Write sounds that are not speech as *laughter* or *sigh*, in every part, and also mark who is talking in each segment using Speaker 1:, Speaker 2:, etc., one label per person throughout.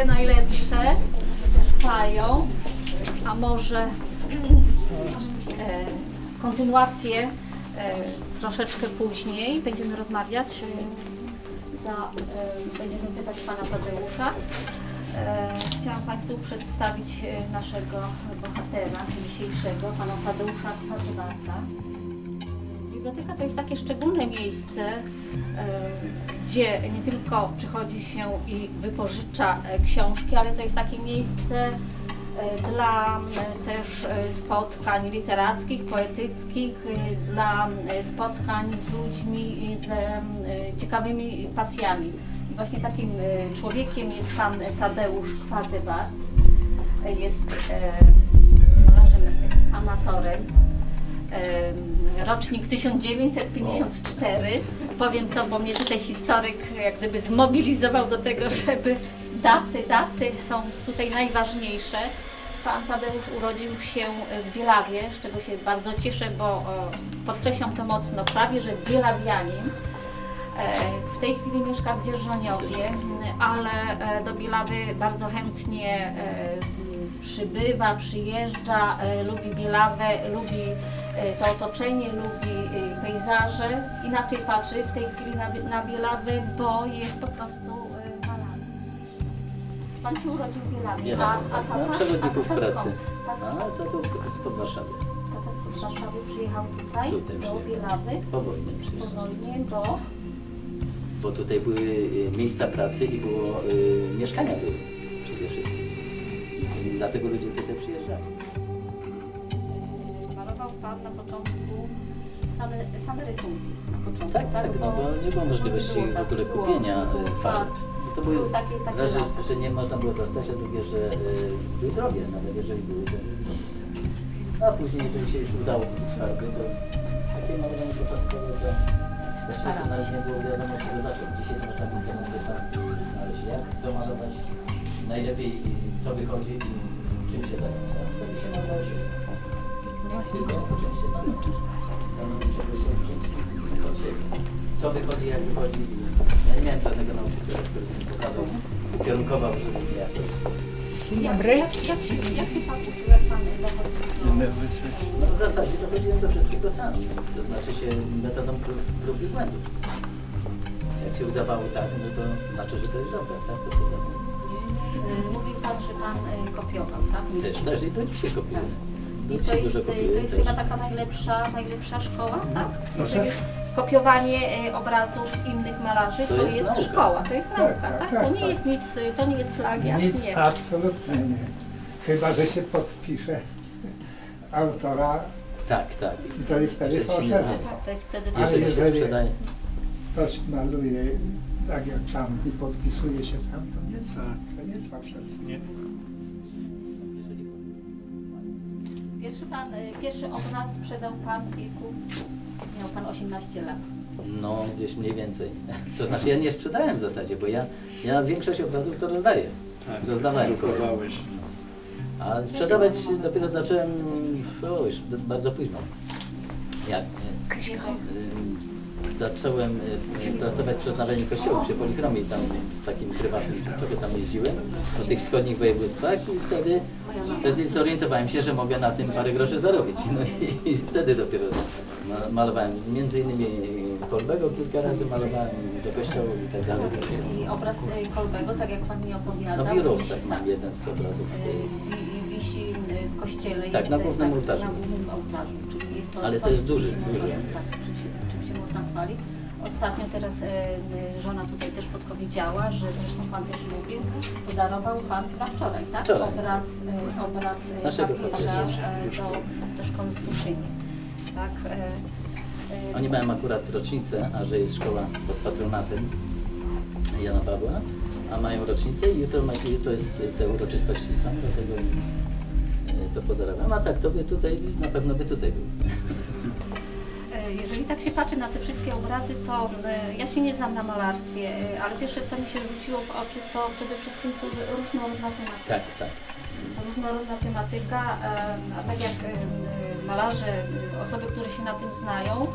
Speaker 1: te najlepsze trwają, a może e, kontynuację e, troszeczkę później. Będziemy rozmawiać. E, za, będziemy pytać Pana Tadeusza. Chciałam Państwu przedstawić naszego bohatera dzisiejszego, Pana Tadeusza Kwazybarta. Biblioteka to jest takie szczególne miejsce, e, gdzie nie tylko przychodzi się i wypożycza e, książki, ale to jest takie miejsce e, dla też spotkań literackich, poetyckich, dla spotkań z ludźmi z ciekawymi pasjami. I właśnie takim człowiekiem jest pan Tadeusz Kwazybar. E, Jest malarzem amatorem. Rocznik 1954. Powiem to, bo mnie tutaj historyk jak gdyby zmobilizował do tego, żeby daty, daty są tutaj najważniejsze. Pan Tadeusz urodził się w Bielawie, z czego się bardzo cieszę, bo podkreślam to mocno, prawie że bielawianin. E, W tej chwili mieszka w Dzierżoniowie, ale e, do Bielawy bardzo chętnie e, przybywa, przyjeżdża, lubi Bielawę, lubi to otoczenie, lubi e, pejzaże. Inaczej patrzy w tej chwili na, na Bielawę, bo jest po prostu e, malarzem. Pan się urodził w Bielawie,
Speaker 2: Nie,
Speaker 1: a,
Speaker 2: na,
Speaker 1: a tata,
Speaker 2: na przewodników
Speaker 1: a tata
Speaker 2: pracy.
Speaker 1: skąd?
Speaker 2: A
Speaker 1: Tata,
Speaker 2: to, to spod Warszawy.
Speaker 1: tata z Warszawy przyjechał tutaj,
Speaker 2: Tutaj
Speaker 1: do
Speaker 2: przyjechał.
Speaker 1: Bielawy,
Speaker 2: Po wojnie
Speaker 1: po
Speaker 2: przyjeżdżał.
Speaker 1: wojnie, bo
Speaker 2: Bo tutaj były miejsca pracy i było y, mieszkania były przede wszystkim. I dlatego ludzie tutaj przyjeżdżali.
Speaker 1: Pan na początku same, same rysunki na początku.
Speaker 2: Tak, tak, no bo nie było możliwości
Speaker 1: było
Speaker 2: w
Speaker 1: tak,
Speaker 2: ogóle
Speaker 1: było,
Speaker 2: kupienia
Speaker 1: było,
Speaker 2: y, farb.
Speaker 1: tak.
Speaker 2: To były
Speaker 1: Były takie- takie
Speaker 2: raz, że, że nie można było dostać, a drugie, że y, były drogie, nawet jeżeli były to no, a później, jeżeli się już udało kupić farby, to takie malowanie początkowe to właściwie to nawet nie było wiadomo, czego zacząć. Dzisiaj to można w internecie tam znaleźć jak, co malować, najlepiej co wychodzi i czym się zająć. A wtedy się malowało Co wychodzi, jak wychodzi. Ja nie miałem żadnego nauczyciela, który mi pokazał, ukierunkował, żeby mnie jakoś
Speaker 1: Jak, jak, jak, się, jak się Pan uczył, jak Pan dochodził
Speaker 2: No w zasadzie dochodziłem do wszystkiego sam. To znaczy się metodą prób, prób i błędów. Jak się udawało tak, no to znaczy, że to jest dobre, tak? To jest dobre.
Speaker 1: Y, Mówił Pan, że Pan y, kopiował, tak?
Speaker 2: Też, też i do dzisiaj kopiuję.
Speaker 1: I to jest, to jest chyba taka najlepsza, najlepsza szkoła, tak?
Speaker 3: Proszę?
Speaker 1: Żeby kopiowanie y, obrazów innych malarzy
Speaker 2: To
Speaker 1: to,
Speaker 2: jest
Speaker 1: jest, szkoła, to jest
Speaker 3: Tak,
Speaker 1: nauka,
Speaker 3: tak,
Speaker 1: tak?
Speaker 3: tak,
Speaker 1: To nie
Speaker 3: tak.
Speaker 1: jest nic, to nie jest plagiat,
Speaker 3: Nic,
Speaker 1: nie.
Speaker 3: absolutnie nie. Chyba, że się podpisze autora
Speaker 2: Tak, tak.
Speaker 3: i to jest wtedy.
Speaker 1: To jest wtedy
Speaker 3: Ale
Speaker 2: Jeżeli się
Speaker 3: jeżeli-
Speaker 2: sprzedaje.
Speaker 3: Ktoś maluje tak jak tam i podpisuje się sam, to nie jest, to nie jest fałszerstwo.
Speaker 1: Pierwszy, pan, y, pierwszy obraz sprzedał Pan w wieku, miał Pan 18 lat.
Speaker 2: No, gdzieś mniej więcej. *laughs* To znaczy ja nie sprzedałem w zasadzie, bo ja, ja większość obrazów to rozdaję.
Speaker 4: Tak,
Speaker 2: Rozdawałem.
Speaker 4: rozdawałeś.
Speaker 2: A sprzedawać dopiero zacząłem o, już b- bardzo późno. Jak y, zacząłem y, pracować przy odnawianiu kościołów przy Polichromii, tam z takim prywatnym, trochę tam jeździłem po tych wschodnich województwach i wtedy, wtedy zorientowałem się, że mogę na tym parę groszy zarobić. *laughs* No i, i wtedy dopiero ma- malowałem, między innymi Kolbego kilka razy malowałem do kościołów i tak dalej.
Speaker 1: I obraz y, Kolbego, tak jak Pan mi opowiadał.
Speaker 2: No w Jurowcach mam jeden z obrazów.
Speaker 1: y, i- wisi w kościele.
Speaker 2: Tak,
Speaker 1: jest,
Speaker 2: na głównym ołtarzu.
Speaker 1: Na głównym ołtarzu, czyli jest to
Speaker 2: Ale to jest duży, duży.
Speaker 1: Chwalić. Ostatnio teraz e, e, żona tutaj też podpowiedziała, że zresztą Pan też mówił, podarował Pan chyba wczoraj, tak?
Speaker 2: Wczoraj.
Speaker 1: Obraz, e, obraz
Speaker 2: Naszego
Speaker 1: papieża do, do szkoły w Tuszynie. Tak?
Speaker 2: Oni mają akurat rocznicę, a że jest szkoła pod patronatem Jana Pawła, a mają rocznicę i jutro, ma, jutro jest te uroczystości są, dlatego to podarowałem. A tak, to by tutaj, na pewno by tutaj był.
Speaker 1: Tak się patrzy na te wszystkie obrazy, to e, ja się nie znam na malarstwie, e, ale pierwsze co mi się rzuciło w oczy to przede wszystkim to, że różnorodna tematyka.
Speaker 2: Tak, tak.
Speaker 1: Różnorodna tematyka, a tak jak e, malarze, osoby, które się na tym znają,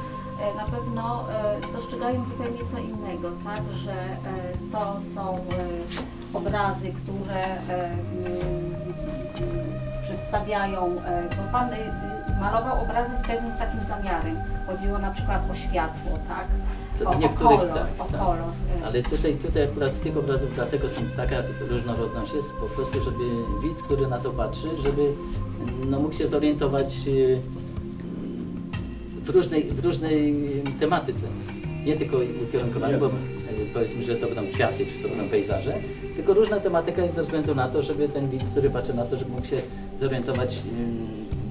Speaker 1: na pewno dostrzegają zupełnie co innego, tak, że to są obrazy, które przedstawiają, e, bo Pan e, malował obrazy z pewnym takim zamiarem. Chodziło na przykład o światło, tak? O, o
Speaker 2: niektórych
Speaker 1: kolor,
Speaker 2: tak,
Speaker 1: o
Speaker 2: tak.
Speaker 1: kolor. e.
Speaker 2: Ale tutaj, tutaj akurat z tych obrazów dlatego są taka różnorodność jest po prostu, żeby widz, który na to patrzy, żeby no, mógł się zorientować w różnej, w różnej tematyce. Nie tylko ukierunkowanej, bo powiedzmy, że to będą kwiaty, czy to będą pejzaże, tylko różna tematyka jest ze względu na to, żeby ten widz, który patrzy na to, żeby mógł się zorientować.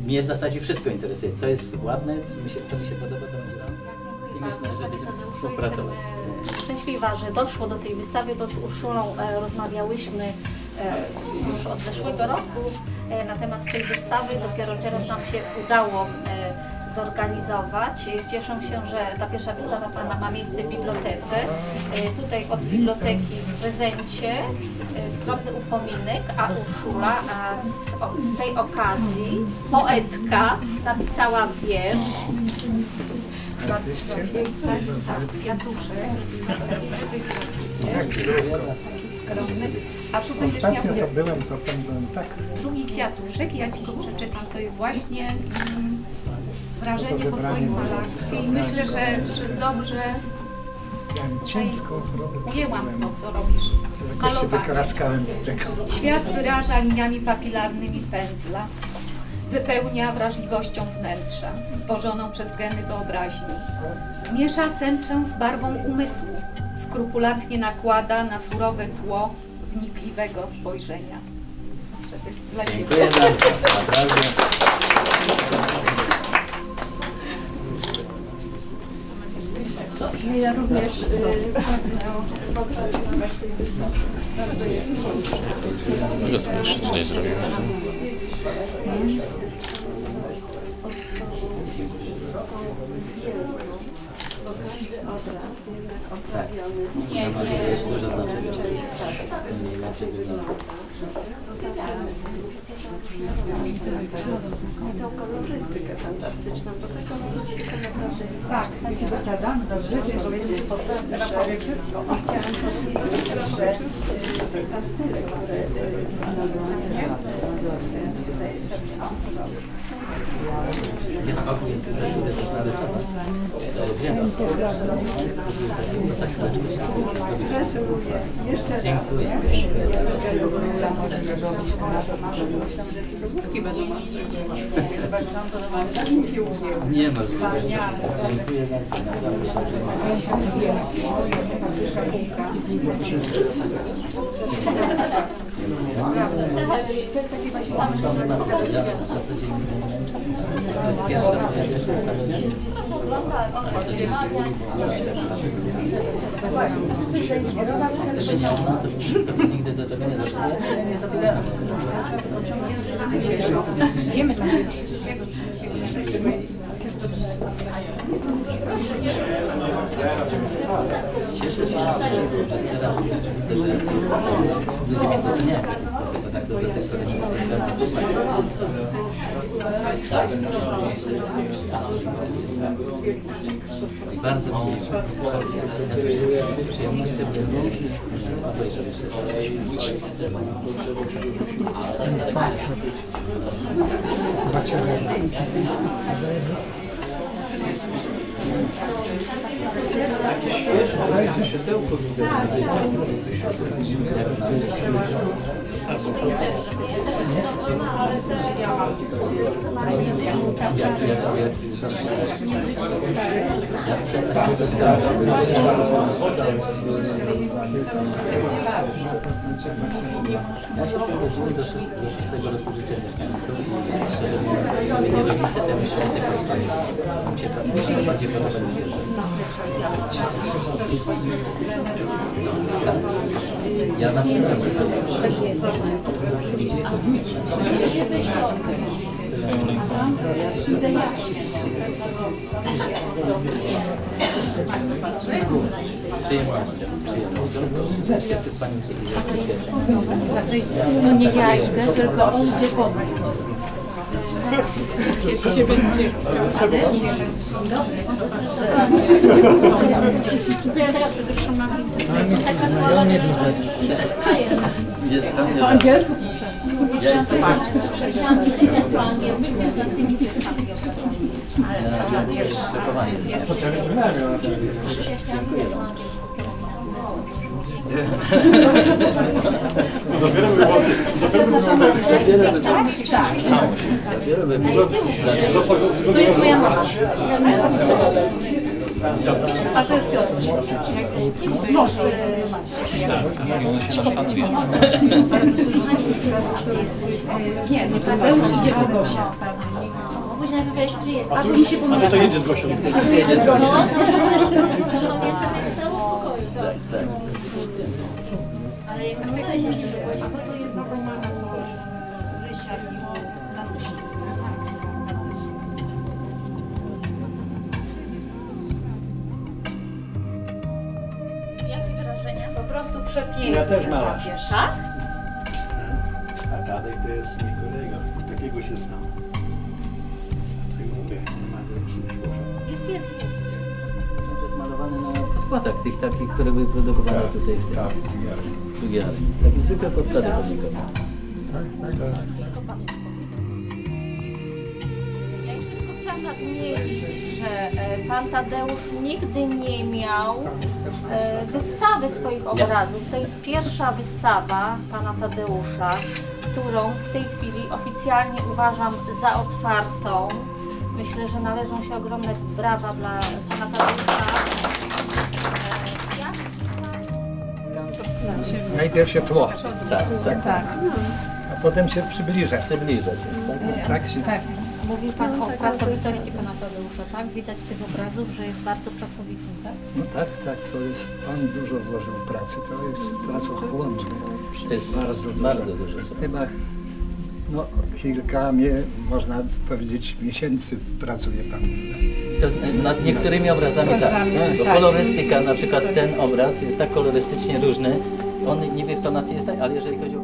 Speaker 2: Mnie w zasadzie wszystko interesuje, co jest ładne, co mi się, podoba, to.
Speaker 1: Ja
Speaker 2: I myślę, że będziemy współpracować.
Speaker 1: E, szczęśliwa, że doszło do tej wystawy, bo z Urszulą e, rozmawiałyśmy e, już od zeszłego roku e, na temat tej wystawy. Dopiero teraz nam się udało e, zorganizować. Cieszę się, że ta pierwsza wystawa Pana ma miejsce w bibliotece. E, Tutaj od biblioteki w prezencie e, skromny upominek, a Urszula a z, z tej okazji poetka napisała wiersz bardzo tak, tak, kwiatuszek.
Speaker 4: Taki skromny. A tu będziesz miał
Speaker 3: Ostatnio co byłem, tak
Speaker 4: drugi kwiatuszek ja Ci go przeczytam. To jest właśnie mm, wrażenie po Twoim malarstwie i myślę, że, że dobrze ujęłam to, co robisz.
Speaker 3: Jakoś się z tego.
Speaker 4: Świat wyraża liniami papilarnymi pędzla. Wypełnia wrażliwością wnętrza, stworzoną przez geny wyobraźni. Miesza tęczę z barwą umysłu, skrupulatnie nakłada na surowe tło wnikliwego spojrzenia. Także to jest dla Ciebie.
Speaker 2: Dziękuję bardzo. Naprawdę.
Speaker 5: Ja również y, pragnę pogratulować tej wystawy. Bardzo jest
Speaker 6: Ile to jeszcze tutaj zrobimy?
Speaker 5: są bo każdy obraz jednak oprawiony
Speaker 2: To ma duże znaczenie. To nie inaczej wygląda.
Speaker 5: I tą kolorystykę fantastyczną, bo ta kolorystyka naprawdę jest
Speaker 7: Tak, takie wypowiadamy, dobrze Cię powiedzieć, teraz powiem wszystko.
Speaker 5: Chciałam powiedzieć, że y, pastyle, które y, znalazłam, tutaj
Speaker 2: za coś narysować. Wiem.
Speaker 5: Gratuluję. Jeszcze raz.
Speaker 2: Dziękuję. Nie ma Dziękuję bardzo. Naprawdę się To jest pierwsza ustawienie. Gdyby nie ona, to nigdy do tego nie doszło.
Speaker 7: Wiemy tam wszystkiego.
Speaker 2: Cieszę się, że teraz widzę, że ludzie mnie doceniają w taki sposób, a tak do, tych, których się I bardzo mi. Ja z- przyjemnością obejrzę jeszcze
Speaker 3: Macie
Speaker 2: znaleźć. Jak, jak, jak, ja się do, szóst- do szóstego roku życia mieszkania tu i szczerze mówiąc, nie rodzice te myślą tego stanu. Mi się to bardziej podoba niż wierzę. Ja na przykład z przyjemnością, z przyjemnością. To się z Panią chcieli
Speaker 7: Znaczy, to nie ja idę, tylko on idzie po mnie. Kiedy się będzie chciał.
Speaker 1: Co ja teraz Taka słaba i się staje.
Speaker 2: Jest tam,
Speaker 7: Po angielsku
Speaker 2: Ja jestem.
Speaker 1: Chciałam pisać po angielsku nad tymi wierszami obrażonymi.
Speaker 2: ja już przygotowany *laughs*
Speaker 1: To jest moja mama.
Speaker 7: A to jest Piotr. Może. Nie, no Tadeusz idzie po Gosia.
Speaker 1: Później wybrałeś, gdzie jest.
Speaker 7: A tu mi się pomyliło.
Speaker 8: To jedzie z Gosią.
Speaker 2: jedzie z Gosią.
Speaker 1: Tak,
Speaker 2: tak.
Speaker 1: Jeszcze, że
Speaker 7: Bo to jest Rysia i.
Speaker 1: Jakie wrażenia?
Speaker 4: Po prostu przepięknie.
Speaker 8: Ja też malarz.
Speaker 1: Tak?
Speaker 8: A Tadek to jest mój kolega. Takiego się stało. Tak mówię, nie ma go czymś
Speaker 1: Jest, jest, jest.
Speaker 2: Książ jest malowany na podkładach tych takich, które były produkowane tutaj w tym
Speaker 8: Tak,
Speaker 2: studiale. Takie zwykłe podkłady chodnikowe.
Speaker 1: Ja jeszcze tylko chciałam nadmienić, że e, pan Tadeusz nigdy nie miał e, wystawy swoich obrazów. To jest pierwsza wystawa pana Tadeusza, którą w tej chwili oficjalnie uważam za otwartą. Myślę, że należą się ogromne brawa dla pana Tadeusza.
Speaker 3: Najpierw się tło,
Speaker 2: Tak, tak.
Speaker 7: Tak.
Speaker 3: a potem się przybliża.
Speaker 2: Przybliża się. Tak?
Speaker 3: Tak się
Speaker 1: Mówił Pan o pracowitości Pana Tadeusza, tak? Widać z tych obrazów, że jest bardzo pracowity, tak?
Speaker 3: No tak, tak, to jest, Pan dużo włożył pracy, to jest pracochłonne.
Speaker 2: To jest
Speaker 3: bardzo dużo.
Speaker 2: Bardzo dużo.
Speaker 3: Chyba no, kilka, mie, można powiedzieć, miesięcy pracuje Pan.
Speaker 2: To nad niektórymi obrazami tak,
Speaker 7: Obrazami,
Speaker 2: bo
Speaker 7: tak.
Speaker 2: kolorystyka, na przykład ten obraz jest tak kolorystycznie różny, on niby w tonacji jest ale jeżeli chodzi o